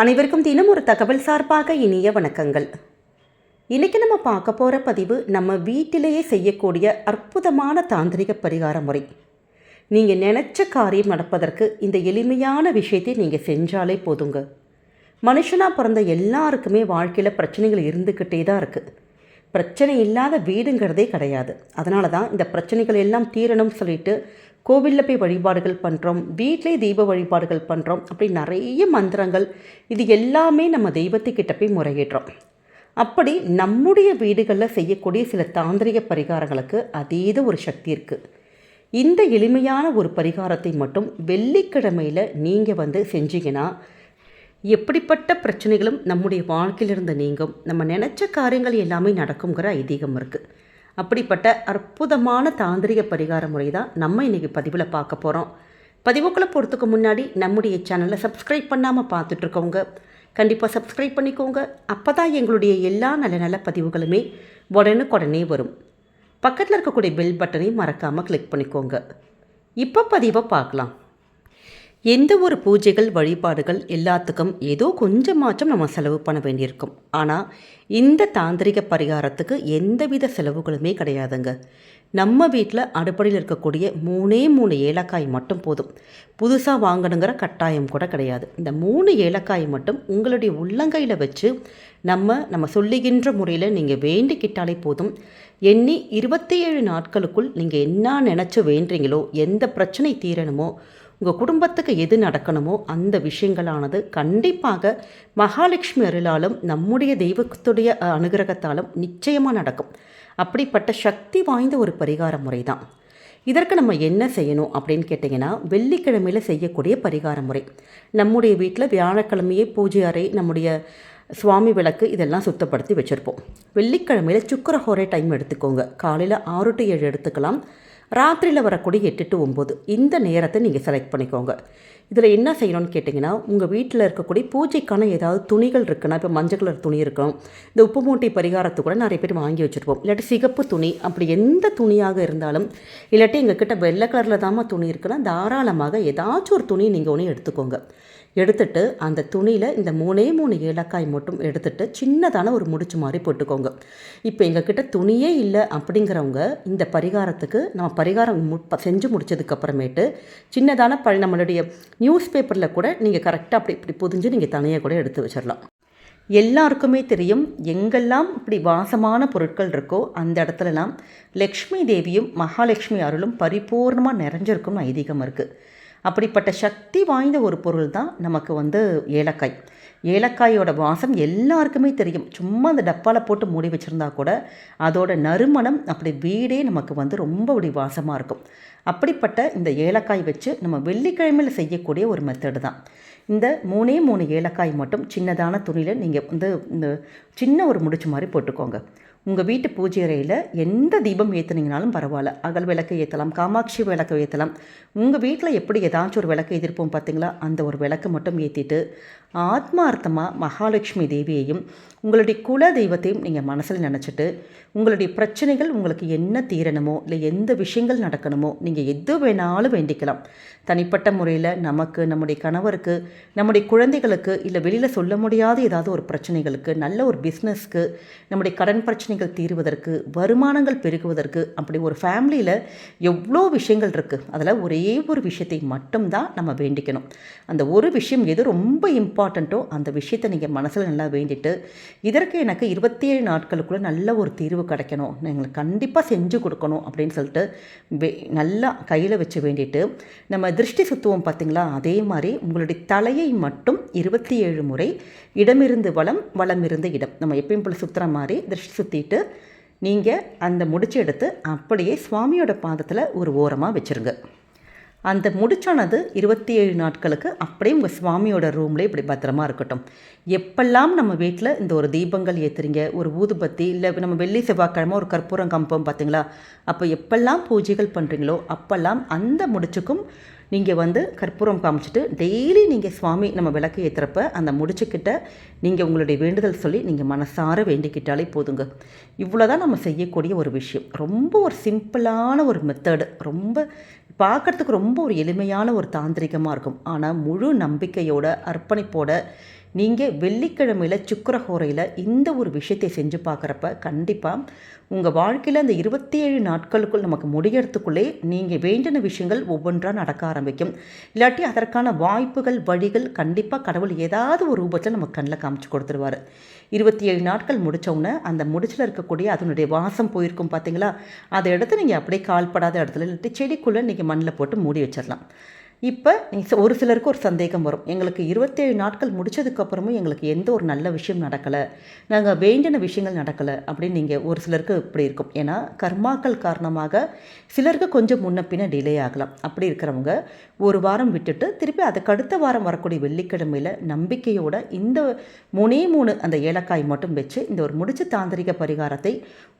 அனைவருக்கும் தினம் ஒரு தகவல் சார்பாக இனிய வணக்கங்கள். இன்றைக்கி நம்ம பார்க்க போகிற பதிவு நம்ம வீட்டிலேயே செய்யக்கூடிய அற்புதமான தாந்திரிக பரிகார முறை. நீங்கள் நினச்ச காரியம் நடப்பதற்கு இந்த எளிமையான விஷயத்தை நீங்கள் செஞ்சாலே போதுங்க. மனுஷனாக பிறந்த எல்லாருக்குமே வாழ்க்கையில் பிரச்சனைகள் இருந்துக்கிட்டே தான் இருக்குது பிரச்சனை இல்லாத வீடுங்கிறதே கிடையாது. அதனால தான் இந்த பிரச்சனைகள் எல்லாம் தீரணும்னு சொல்லிட்டு கோவிலில் போய் வழிபாடுகள் பண்ணுறோம் வீட்டிலே தெய்வ வழிபாடுகள் பண்ணுறோம் அப்படி நிறைய மந்திரங்கள். இது எல்லாமே நம்ம தெய்வத்துக்கிட்ட போய் முறையிடுறோம். அப்படி நம்முடைய வீடுகளில் செய்யக்கூடிய சில தாந்திரிக பரிகாரங்களுக்கு அதீத ஒரு சக்தி இருக்குது இந்த எளிமையான ஒரு பரிகாரத்தை மட்டும் வெள்ளிக்கிழமையில் நீங்கள் வந்து செஞ்சீங்கன்னா எப்படிப்பட்ட பிரச்சனைகளும் நம்முடைய வாழ்க்கையிலிருந்து நீங்கும். நம்ம நினச்ச காரியங்கள் எல்லாமே நடக்குங்கிற ஐதீகம் இருக்குது அப்படிப்பட்ட அற்புதமான தாந்திரிக பரிகார முறை தான் நம்ம இன்றைக்கி பதிவில் பார்க்க போகிறோம் பதிவுக்குள்ளே போகிறதுக்கு முன்னாடி நம்முடைய சேனலை சப்ஸ்கிரைப் பண்ணாமல் பார்த்துட்ருக்கவங்க கண்டிப்பாக சப்ஸ்கிரைப் பண்ணிக்கோங்க. அப்போ தான் எங்களுடைய எல்லா நல்ல நல்ல பதிவுகளுமே உடனுக்குடனே வரும். பக்கத்தில் இருக்கக்கூடிய பெல் பட்டனை மறக்காமல் கிளிக் பண்ணிக்கோங்க. இப்போ பதிவை பார்க்கலாம். எந்த ஒரு பூஜைகள் வழிபாடுகள் எல்லாத்துக்கும் ஏதோ கொஞ்சமாச்சும் நம்ம செலவு பண்ண வேண்டியிருக்கும். ஆனால் இந்த தாந்திரிக பரிகாரத்துக்கு எந்தவித செலவுகளுமே கிடையாதுங்க. நம்ம வீட்டில் அடுப்படையில் இருக்கக்கூடிய மூணே மூணு ஏலக்காய் மட்டும் போதும். புதுசாக வாங்கணுங்கிற கட்டாயம் கூட கிடையாது. இந்த மூணு ஏலக்காய் மட்டும் உங்களுடைய உள்ளங்கையில் வச்சு நம்ம நம்ம சொல்லுகின்ற முறையில் நீங்கள் வேண்டிக்கிட்டாலே போதும். எண்ணி இருபத்தி ஏழு நாட்களுக்குள் நீங்கள் என்ன நினச்சி வேண்டுறீங்களோ எந்த பிரச்சனை தீரணுமோ உங்கள் குடும்பத்துக்கு எது நடக்கணுமோ அந்த விஷயங்களானது கண்டிப்பாக மகாலட்சுமி அருளாலும் நம்முடைய தெய்வத்துடைய அனுகிரகத்தாலும் நிச்சயமாக நடக்கும். அப்படிப்பட்ட சக்தி வாய்ந்த ஒரு பரிகார முறை தான் இதற்கு நம்ம என்ன செய்யணும் அப்படின்னு கேட்டிங்கன்னா வெள்ளிக்கிழமையில் செய்யக்கூடிய பரிகார முறை. நம்முடைய வீட்டில் வியாழக்கிழமையே பூஜை அறை நம்முடைய சுவாமி விளக்கு இதெல்லாம் சுத்தப்படுத்தி வச்சுருப்போம். வெள்ளிக்கிழமையில் சுக்கரஹோரை டைம் எடுத்துக்கோங்க. காலையில் ஆறு டு ஏழு எடுத்துக்கலாம். ராத்திரியில் வரக்கூடிய எட்டு டு ஒம்பது. இந்த நேரத்தை நீங்கள் செலக்ட் பண்ணிக்கோங்க. இதில் என்ன செய்யணும்னு கேட்டிங்கன்னா உங்கள் வீட்டில் இருக்கக்கூடிய பூஜைக்கான ஏதாவது துணிகள் இருக்குன்னா இப்போ மஞ்சள் கலர் துணி இருக்கும். இந்த உப்பு மூட்டை பரிகாரத்தை கூட நிறைய பேர் வாங்கி வச்சுருப்போம். இல்லாட்டி சிகப்பு துணி அப்படி எந்த துணியாக இருந்தாலும் இல்லாட்டி எங்கள் கிட்ட வெள்ளை கலரில் தாம்மா துணி இருக்குன்னா தாராளமாக ஏதாச்சும் ஒரு துணி நீங்கள் ஒன்று எடுத்துக்கோங்க. எடுத்துட்டு அந்த துணியில் இந்த மூணே மூணு ஏலக்காய் மட்டும் எடுத்துட்டு சின்னதான ஒரு முடிச்சு மாதிரி போட்டுக்கோங்க. இப்போ எங்ககிட்ட துணியே இல்லை அப்படிங்கிறவங்க இந்த பரிகாரத்துக்கு நம்ம பரிகாரம் மு செஞ்சு முடிச்சதுக்கப்புறமேட்டு சின்னதான ப நம்மளுடைய நியூஸ் பேப்பரில் கூட நீங்கள் கரெக்டாக அப்படி இப்படி புதிஞ்சு நீங்கள் தனியாக கூட எடுத்து வச்சிடலாம் எல்லாருக்குமே தெரியும் எங்கெல்லாம் இப்படி வாசமான பொருட்கள் இருக்கோ அந்த இடத்துலலாம் லக்ஷ்மி தேவியும் மகாலட்சுமி அருளும் பரிபூர்ணமாக நிறைஞ்சிருக்கும்னு ஐதீகம் இருக்குது அப்படிப்பட்ட சக்தி வாய்ந்த ஒரு பொருள் தான் நமக்கு வந்து ஏலக்காய். ஏலக்காயோட வாசம் எல்லாருக்குமே தெரியும். சும்மா அந்த டப்பாவில் போட்டு மூடி வச்சுருந்தா கூட அதோட நறுமணம் அப்படி வீடே நமக்கு வந்து ரொம்ப அப்படி வாசமாக இருக்கும். அப்படிப்பட்ட இந்த ஏலக்காய் வச்சு நம்ம வெள்ளிக்கிழமையில் செய்யக்கூடிய ஒரு மெத்தடு தான். இந்த மூணே மூணு ஏலக்காய் மட்டும் சின்னதான துணியில் நீங்கள் வந்து இந்த சின்ன ஒரு முடிச்சு மாதிரி போட்டுக்கோங்க. உங்கள் வீட்டு பூஜை அறையில் எந்த தீபம் ஏற்றுனீங்கனாலும் பரவாயில்ல. அகல் விளக்கு ஏற்றலாம் காமாட்சி விளக்கு ஏற்றலாம் உங்கள் வீட்டில் எப்படி ஏதாச்சும் ஒரு விளக்கு எதிர்ப்போம் பார்த்தீங்களா அந்த ஒரு விளக்கு மட்டும் ஏற்றிட்டு ஆத்மார்த்தமாக மகாலட்சுமி தேவியையும் உங்களுடைய குல தெய்வத்தையும் நீங்கள் மனசில் நினச்சிட்டு உங்களுடைய பிரச்சனைகள் உங்களுக்கு என்ன தீரணுமோ இல்லை எந்த விஷயங்கள் நடக்கணுமோ நீங்கள் எது வேணாலும் வேண்டிக்கலாம். தனிப்பட்ட முறையில் நமக்கு நம்முடைய கணவருக்கு நம்முடைய குழந்தைகளுக்கு இல்லை வெளியில் சொல்ல முடியாத ஏதாவது ஒரு பிரச்சனைகளுக்கு நல்ல ஒரு பிஸ்னஸ்க்கு நம்முடைய கடன் பிரச்சனை பிரச்சனைகள் தீர்வதற்கு வருமானங்கள் பெருகுவதற்கு அப்படி ஒரு ஃபேமிலியில் எவ்வளோ விஷயங்கள் இருக்குது அதில் ஒரே ஒரு விஷயத்தை மட்டும்தான் நம்ம வேண்டிக்கணும். அந்த ஒரு விஷயம் எது ரொம்ப இம்பார்ட்டண்ட்டோ அந்த விஷயத்தை நீங்கள் மனசில் நல்லா வேண்டிட்டு இதற்கு எனக்கு இருபத்தி ஏழு நாட்களுக்குள்ளே நல்ல ஒரு தீர்வு கிடைக்கணும். எங்களுக்கு கண்டிப்பாக செஞ்சு கொடுக்கணும் அப்படின்னு சொல்லிட்டு வே நல்லா கையில் வச்சு வேண்டிட்டு நம்ம திருஷ்டி சுத்துவோம் பார்த்தீங்களா அதே மாதிரி உங்களுடைய தலையை மட்டும் இருபத்தி ஏழு முறை இடமிருந்து வளம் வளமிருந்து இடம். நம்ம எப்பயும் போல் சுற்றுற மாதிரி திருஷ்டி சுற்றிட்டு நீங்கள் அந்த முடிச்சு எடுத்து அப்படியே சுவாமியோட பாதத்தில் ஒரு ஓரமாக வச்சுருங்க. அந்த முடிச்சானது இருபத்தி ஏழு நாட்களுக்கு அப்படியே உங்கள் சுவாமியோட ரூம்லேயே இப்படி பத்திரமா இருக்கட்டும். எப்பெல்லாம் நம்ம வீட்டில் இந்த ஒரு தீபங்கள் ஏற்றுறீங்க ஒரு ஊதுபத்தி இல்லை நம்ம வெள்ளி செவ்வாய்க்கிழமை ஒரு கற்பூரம் கம்பம் பார்த்தீங்களா அப்போ எப்பெல்லாம் பூஜைகள் பண்ணுறீங்களோ அப்போல்லாம் அந்த முடிச்சுக்கும் நீங்கள் வந்து கற்பூரம் காமிச்சிட்டு டெய்லி நீங்கள் சுவாமி நம்ம விளக்கு ஏற்றுறப்ப அந்த முடிச்சுக்கிட்ட நீங்கள் உங்களுடைய வேண்டுதல் சொல்லி நீங்கள் மனசார வேண்டிக்கிட்டாலே போதுங்க. இவ்வளோ தான் நம்ம செய்யக்கூடிய ஒரு விஷயம். ரொம்ப ஒரு சிம்பிளான ஒரு மெத்தடு ரொம்ப பார்க்குறதுக்கு ரொம்ப ஒரு எளிமையான ஒரு தாந்திரிகமாக இருக்கும். ஆனால் முழு நம்பிக்கையோட அர்ப்பணிப்போட நீங்கள் வெள்ளிக்கிழமையில் சுக்கரஹோரையில் இந்த ஒரு விஷயத்தை செஞ்சு பார்க்குறப்ப கண்டிப்பாக உங்கள் வாழ்க்கையில் அந்த இருபத்தி ஏழு நாட்களுக்குள் நமக்கு முடியறதுக்குள்ளே நீங்கள் வேண்டின விஷயங்கள் ஒவ்வொன்றாக நடக்க ஆரம்பிக்கும். இல்லாட்டி அதற்கான வாய்ப்புகள் வழிகள் கண்டிப்பாக கடவுள் ஏதாவது ஒரு ரூபத்தில் நமக்கு கண்ணில் காமிச்சு கொடுத்துருவார். இருபத்தி ஏழு நாட்கள் முடித்தவுடனே அந்த முடிச்சில் இருக்கக்கூடிய அதனுடைய வாசம் போயிருக்கும் பார்த்தீங்களா அதை எடுத்து நீங்கள் அப்படியே கால்படாத இடத்துல இல்லாட்டி செடிக்குள்ளே நீங்கள் மண்ணில் போட்டு மூடி வச்சிடலாம் இப்போ ஒரு சிலருக்கு ஒரு சந்தேகம் வரும். எங்களுக்கு இருபத்தேழு நாட்கள் முடிச்சதுக்கப்புறமும் எங்களுக்கு எந்த ஒரு நல்ல விஷயம் நடக்கலை. நாங்கள் வேண்டின விஷயங்கள் நடக்கலை அப்படின்னு நீங்கள் ஒரு சிலருக்கு இப்படி இருக்கும். ஏன்னா கர்மாக்கள் காரணமாக சிலருக்கு கொஞ்சம் முன்ன பின்ன டிலே ஆகலாம். அப்படி இருக்கிறவங்க ஒரு வாரம் விட்டுட்டு திருப்பி அதுக்கு அடுத்த வாரம் வரக்கூடிய வெள்ளிக்கிழமையில் நம்பிக்கையோட இந்த மூணே மூணு அந்த ஏலக்காய் மட்டும் வச்சு இந்த ஒரு முடிச்ச தாந்திரிக பரிகாரத்தை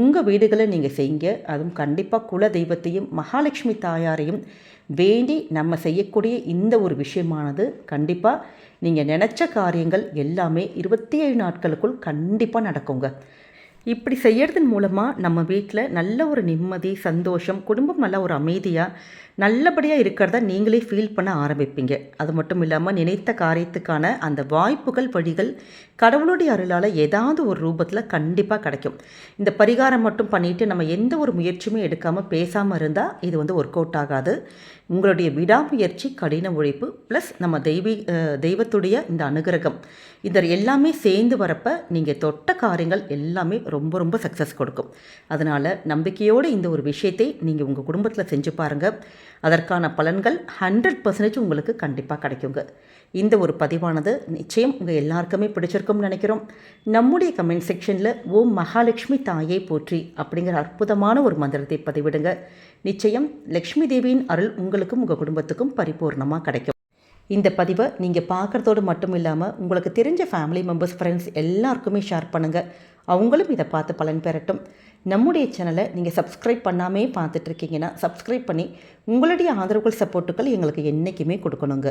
உங்கள் வீடுகளை நீங்கள் செய்யுங்க. அதுவும் கண்டிப்பாக குல தெய்வத்தையும் மகாலட்சுமி தாயாரையும் வேண்டி நம்ம செய்யக்கூடிய இந்த ஒரு விஷயமானது கண்டிப்பாக நீங்கள் நினச்ச காரியங்கள் எல்லாமே இருபத்தி ஏழு நாட்களுக்குள் கண்டிப்பாக நடக்குங்க. இப்படி செய்யறதன் மூலமாக நம்ம வீட்டில் நல்ல ஒரு நிம்மதி சந்தோஷம் குடும்பம் நல்ல ஒரு அமைதியாக நல்லபடியாக இருக்கிறத நீங்களே ஃபீல் பண்ண ஆரம்பிப்பீங்க. அது மட்டும் இல்லாமல் நினைத்த காரியத்துக்கான அந்த வாய்ப்புகள் வழிகள் கடவுளுடைய அருளால் ஏதாவது ஒரு ரூபத்தில் கண்டிப்பாக கிடைக்கும். இந்த பரிகாரம் மட்டும் பண்ணிவிட்டு நம்ம எந்த ஒரு முயற்சியுமே எடுக்காமல் பேசாமல் இருந்தால் இது வந்து ஒர்க் அவுட் ஆகாது. உங்களுடைய விடாமுயற்சி கடின உழைப்பு ப்ளஸ் நம்ம தெய்வீ தெய்வத்துடைய இந்த அனுகிரகம். இந்த எல்லாமே சேர்ந்து வரப்ப நீங்கள் தொட்ட காரியங்கள் எல்லாமே ரொம்ப ரொம்ப சக்ஸஸ் கொடுக்கும். அதனால் நம்பிக்கையோடு இந்த ஒரு விஷயத்தை நீங்கள் உங்கள் குடும்பத்தில் செஞ்சு பாருங்கள் அதற்கான பலன்கள் ஹண்ட்ரட் பர்சன்டேஜ் உங்களுக்கு கண்டிப்பாக கிடைக்குங்க. இந்த ஒரு பதிவானது நிச்சயம் உங்கள் எல்லாருக்குமே பிடிச்சிருக்கும்னு நினைக்கிறோம். நம்முடைய கமெண்ட் செக்ஷனில் ஓம் மகாலட்சுமி தாயை போற்றி அப்படிங்கிற அற்புதமான ஒரு மந்திரத்தை பதிவிடுங்க. நிச்சயம் லக்ஷ்மி தேவியின் அருள் உங்களுக்கும் உங்கள் குடும்பத்துக்கும் பரிபூர்ணமாக கிடைக்கும். இந்த பதிவை நீங்கள் பார்க்குறதோடு மட்டும் இல்லாமல் உங்களுக்கு தெரிஞ்ச ஃபேமிலி மெம்பர்ஸ் ஃப்ரெண்ட்ஸ் எல்லாருக்குமே ஷேர் பண்ணுங்கள் அவங்களும் இதை பார்த்து பலன் பெறட்டும். நம்முடைய சேனலை நீங்கள் சப்ஸ்கிரைப் பண்ணாமே பார்த்துட்ருக்கீங்கன்னா சப்ஸ்கிரைப் பண்ணி உங்களுடைய ஆதரவுகள் சப்போர்ட்டுகள் எங்களுக்கு என்றைக்குமே கொடுக்கணுங்க.